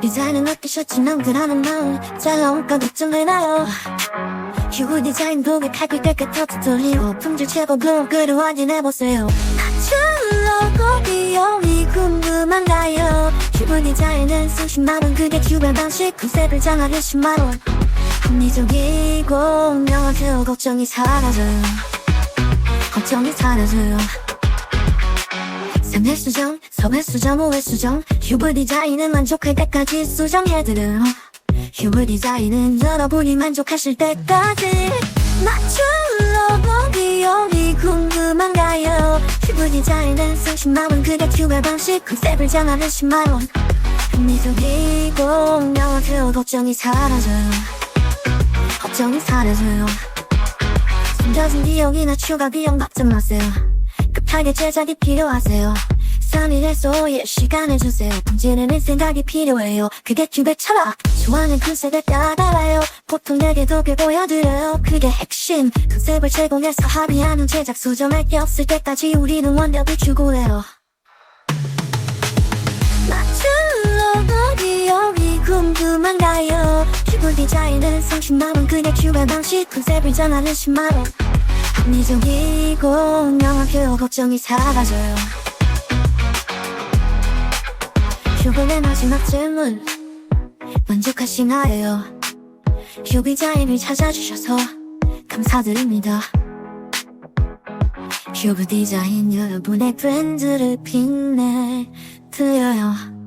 디자인은 어떠셨지 남들하는 마음 잘 나올까 걱정되나요? 휴부 디자인 때끝 터트 돌리고 품질 최고 블로그를 확인해보세요. 로고 비용이 궁금한가요. 휴부 디자인은 수십만원. 그게 큐별 방식 컨셉을 장하는 10만원. 합리적이고 명확해요. 걱정이 사라져요. 걱정이 사라져요 3회 수정, 4회 수정, 5회 수정 휴브 디자인은 만족할 때까지 수정해드려요 휴브 디자인은 여러분이 만족하실 때까지. 맞춤 로고 비용이 궁금한가요. 휴브 디자인은 수십만원 그게 튜브 방식 컨셉을 장하는 10만원. 합리적이고 명확해요. 걱정이 사라져요. 걱정이 사라져요. 숨겨진 비용이나 추가 비용 걱정 마세요. 급 하게 제작이 필요하세요. 3일에서 5일 시간을 주세요. 품질에는 생각이 필요해요. 그게 철학 좋아하는 컨셉에 따라요. 보통 내게도 꽤 보여드려요. 그게 핵심. 컨셉을 제공해서 합의하는 제작 수정할 게 없을 때까지 우리는 완벽히 추구해요. 맞춤 비용이 궁금한가요. 큐브 디자인은 30만원. 그게 큐의 방식. 컨셉을 정하는 10만원 합리적이고 명확해요 걱정이 사라져요. 휴브의 마지막 질문 만족하시나요? 휴비 디자인을 찾아주셔서 감사드립니다. 휴브 디자인 여러분의 브랜드를 빛내 드려요